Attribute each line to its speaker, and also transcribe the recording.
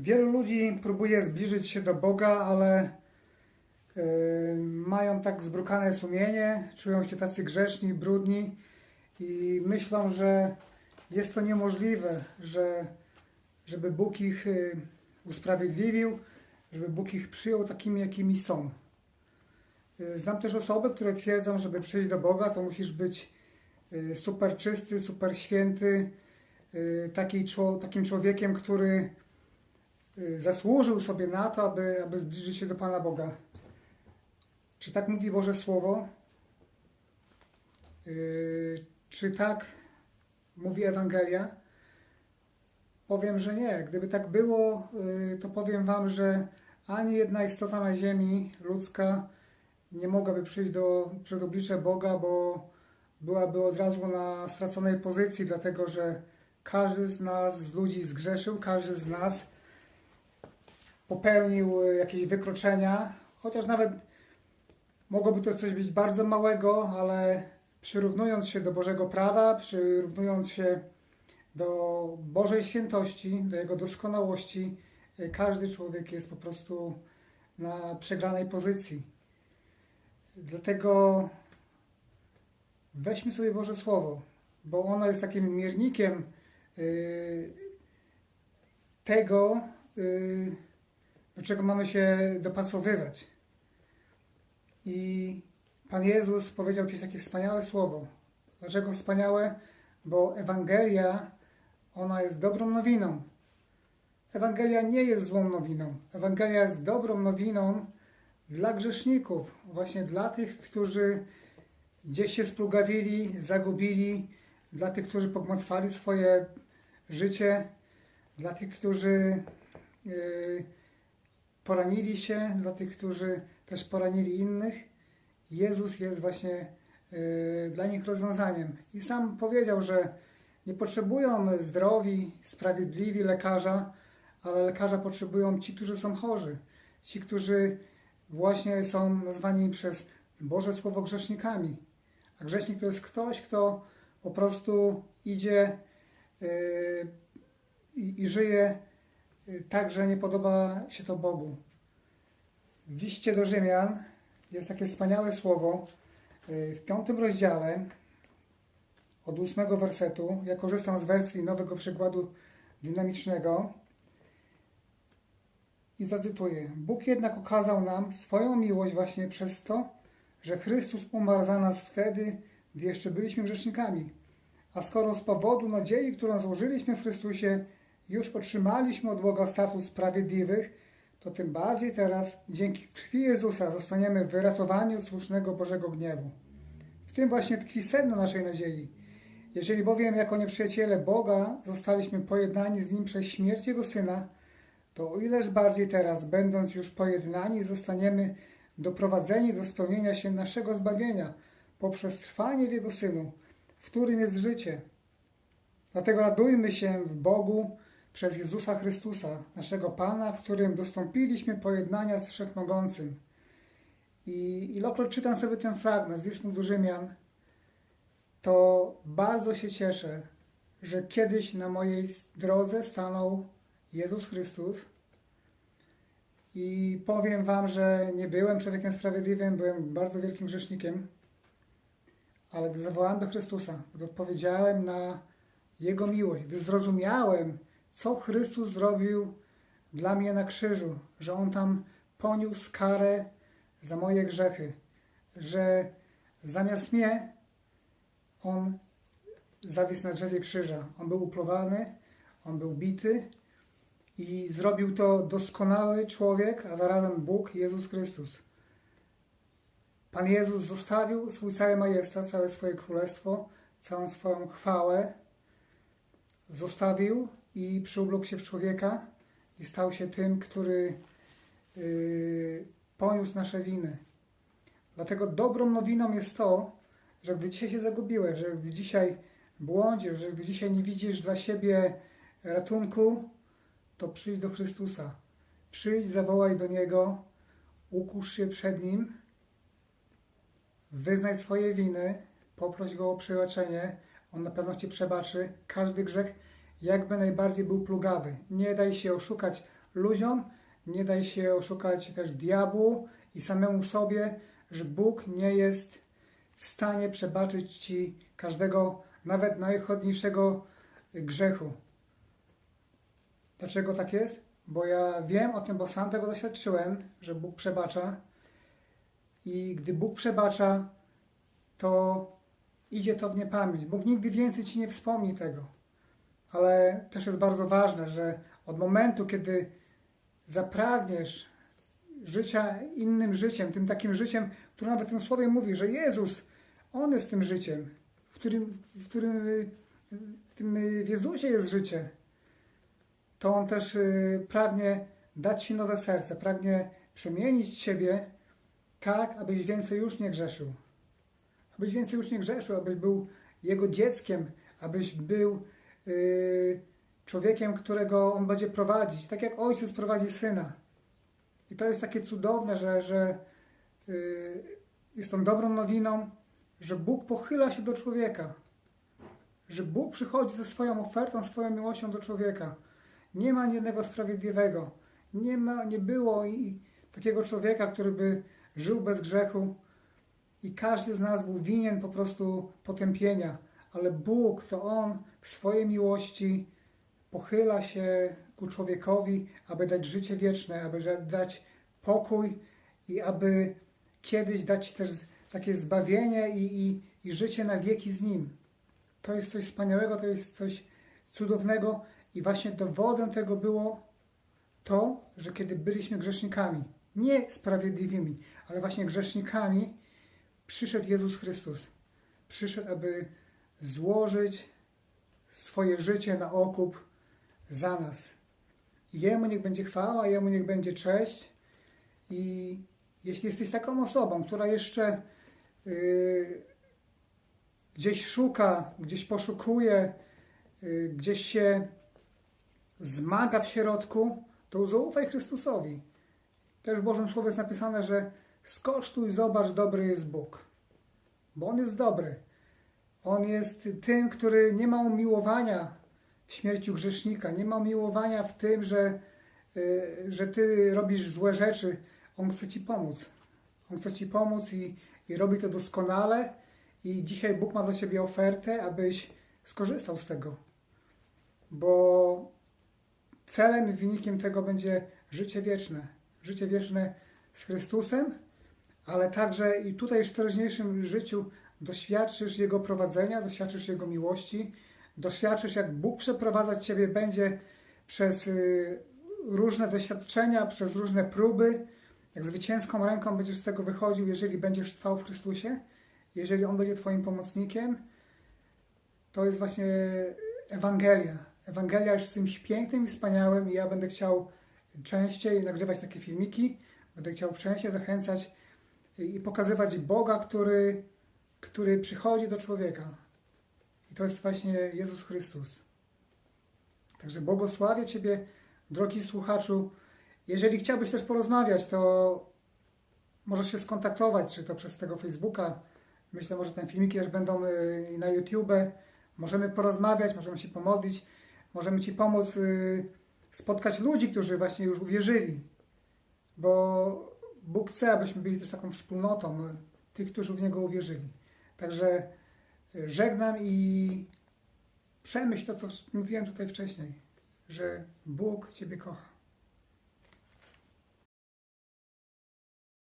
Speaker 1: Wielu ludzi próbuje zbliżyć się do Boga, ale y, mają tak zbrukane sumienie, czują się tacy grzeszni, brudni i myślą, że jest to niemożliwe, że żeby Bóg ich y, usprawiedliwił, żeby Bóg ich przyjął takimi, jakimi są. Y, Znam też osoby, które twierdzą, żeby przyjść do Boga, to musisz być y, super czysty, super święty, y, taki, takim człowiekiem, który zasłużył sobie na to, aby, aby zbliżyć się do Pana Boga. Czy tak mówi Boże Słowo? Y, Czy tak mówi Ewangelia? Powiem, że nie. Gdyby tak było, y, to powiem Wam, że ani jedna istota na ziemi ludzka nie mogłaby przyjść do, przed oblicze Boga, bo byłaby od razu na straconej pozycji, dlatego że każdy z nas, z ludzi zgrzeszył, każdy z nas popełnił y, jakieś wykroczenia, chociaż nawet mogłoby to coś być bardzo małego, ale przyrównując się do Bożego prawa, przyrównując się do Bożej świętości, do Jego doskonałości, y, każdy człowiek jest po prostu na przegranej pozycji. Dlatego weźmy sobie Boże Słowo, bo ono jest takim miernikiem y, tego, do czego mamy się dopasowywać. I Pan Jezus powiedział Ci takie wspaniałe słowo. Dlaczego wspaniałe? Bo Ewangelia, ona jest dobrą nowiną. Ewangelia nie jest złą nowiną. Ewangelia jest dobrą nowiną dla grzeszników, właśnie dla tych, którzy gdzieś się splugawili, zagubili, dla tych, którzy pogmatwali swoje życie, dla tych, którzy yy, poranili się, dla tych, którzy też poranili innych. Jezus jest właśnie yy, dla nich rozwiązaniem. I sam powiedział, że nie potrzebują zdrowi, sprawiedliwi lekarza, ale lekarza potrzebują ci, którzy są chorzy. Ci, którzy właśnie są nazwani przez Boże Słowo grzesznikami. A grzesznik to jest ktoś, kto po prostu idzie yy, i, i żyje yy, tak, że nie podoba się to Bogu. W liście do Rzymian jest takie wspaniałe słowo yy, w piątym rozdziale od ósmego wersetu. Ja korzystam z wersji nowego przykładu dynamicznego i zacytuję. Bóg jednak okazał nam swoją miłość właśnie przez to, że Chrystus umarł za nas wtedy, gdy jeszcze byliśmy grzesznikami. A skoro z powodu nadziei, którą złożyliśmy w Chrystusie, już otrzymaliśmy od Boga status sprawiedliwych, to tym bardziej teraz, dzięki krwi Jezusa, zostaniemy wyratowani od słusznego Bożego gniewu. W tym właśnie tkwi sedno naszej nadziei. Jeżeli bowiem jako nieprzyjaciele Boga zostaliśmy pojednani z Nim przez śmierć Jego Syna, to o ileż bardziej teraz, będąc już pojednani, zostaniemy doprowadzeni do spełnienia się naszego zbawienia poprzez trwanie w Jego Synu, w którym jest życie. Dlatego radujmy się w Bogu przez Jezusa Chrystusa, naszego Pana, w którym dostąpiliśmy pojednania z Wszechmogącym. I ilokroć czytam sobie ten fragment z listu do Rzymian, to bardzo się cieszę, że kiedyś na mojej drodze stanął Jezus Chrystus. I powiem Wam, że nie byłem człowiekiem sprawiedliwym, byłem bardzo wielkim grzesznikiem, ale gdy zawołałem do Chrystusa, gdy odpowiedziałem na Jego miłość, gdy zrozumiałem, co Chrystus zrobił dla mnie na krzyżu, że On tam poniósł karę za moje grzechy, że zamiast mnie On zawisł na drzewie krzyża. On był uplowany, On był bity, i zrobił to doskonały człowiek, a zarazem Bóg, Jezus Chrystus. Pan Jezus zostawił swój cały majestat, całe swoje królestwo, całą swoją chwałę. Zostawił i przyublógł się w człowieka i stał się tym, który yy, poniósł nasze winy. Dlatego dobrą nowiną jest to, że gdy dzisiaj się zagubiłeś, że gdy dzisiaj błądzisz, że gdy dzisiaj nie widzisz dla siebie ratunku, to przyjdź do Chrystusa. Przyjdź, zawołaj do Niego, ukusz się przed Nim, wyznaj swoje winy, poproś Go o przebaczenie. On na pewno Ci przebaczy każdy grzech, jakby najbardziej był plugawy. Nie daj się oszukać ludziom, nie daj się oszukać też diabłu i samemu sobie, że Bóg nie jest w stanie przebaczyć Ci każdego, nawet najchodniejszego grzechu. Dlaczego tak jest? Bo ja wiem o tym, bo sam tego doświadczyłem, że Bóg przebacza. I gdy Bóg przebacza, to idzie to w niepamięć. Bóg nigdy więcej ci nie wspomni tego. Ale też jest bardzo ważne, że od momentu, kiedy zapragniesz życia innym życiem, tym takim życiem, które nawet w tym słowie mówi, że Jezus, On jest tym życiem, w którym, w którym w tym w Jezusie jest życie, to On też y, pragnie dać Ci nowe serce, pragnie przemienić Ciebie tak, abyś więcej już nie grzeszył. Abyś więcej już nie grzeszył, abyś był Jego dzieckiem, abyś był człowiekiem, którego On będzie prowadzić, tak jak Ojciec prowadzi Syna. I to jest takie cudowne, że, że y, jest tą dobrą nowiną, że Bóg pochyla się do człowieka. Że Bóg przychodzi ze swoją ofertą, swoją miłością do człowieka. Nie ma jednego sprawiedliwego. Nie, ma, nie było i takiego człowieka, który by żył bez grzechu. I każdy z nas był winien po prostu potępienia. Ale Bóg to On w swojej miłości pochyla się ku człowiekowi, aby dać życie wieczne, aby dać pokój i aby kiedyś dać też takie zbawienie i, i, i życie na wieki z Nim. To jest coś wspaniałego, to jest coś cudownego i właśnie dowodem tego było to, że kiedy byliśmy grzesznikami, nie sprawiedliwymi, ale właśnie grzesznikami, przyszedł Jezus Chrystus. Przyszedł, aby złożyć swoje życie na okup za nas. Jemu niech będzie chwała, Jemu niech będzie cześć. I jeśli jesteś taką osobą, która jeszcze yy, gdzieś szuka, gdzieś poszukuje, yy, gdzieś się zmaga w środku, to zaufaj Chrystusowi. Też w Bożym Słowie jest napisane, że skosztuj, zobacz, dobry jest Bóg. Bo On jest dobry. On jest tym, który nie ma umiłowania w śmierci grzesznika, nie ma umiłowania w tym, że, y, że ty robisz złe rzeczy. On chce ci pomóc. On chce ci pomóc i, i robi to doskonale. I dzisiaj Bóg ma dla ciebie ofertę, abyś skorzystał z tego. Bo celem i wynikiem tego będzie życie wieczne. Życie wieczne z Chrystusem, ale także i tutaj w teraźniejszym życiu doświadczysz Jego prowadzenia, doświadczysz Jego miłości, doświadczysz, jak Bóg przeprowadzać Ciebie będzie przez y, różne doświadczenia, przez różne próby, jak zwycięską ręką będziesz z tego wychodził, jeżeli będziesz trwał w Chrystusie, jeżeli On będzie Twoim pomocnikiem. To jest właśnie Ewangelia. Ewangelia jest czymś pięknym i wspaniałym i ja będę chciał częściej nagrywać takie filmiki, będę chciał częściej zachęcać i pokazywać Boga, który, który przychodzi do człowieka. I to jest właśnie Jezus Chrystus. Także błogosławię Ciebie, drogi słuchaczu. Jeżeli chciałbyś też porozmawiać, to możesz się skontaktować, czy to przez tego Facebooka. Myślę, może te filmiki też będą y, na YouTube. Możemy porozmawiać, możemy się pomodlić, możemy Ci pomóc y, spotkać ludzi, którzy właśnie już uwierzyli. Bo Bóg chce, abyśmy byli też taką wspólnotą y, tych, którzy w Niego uwierzyli. Także żegnam i przemyśl to, co mówiłem tutaj wcześniej, że Bóg Ciebie kocha.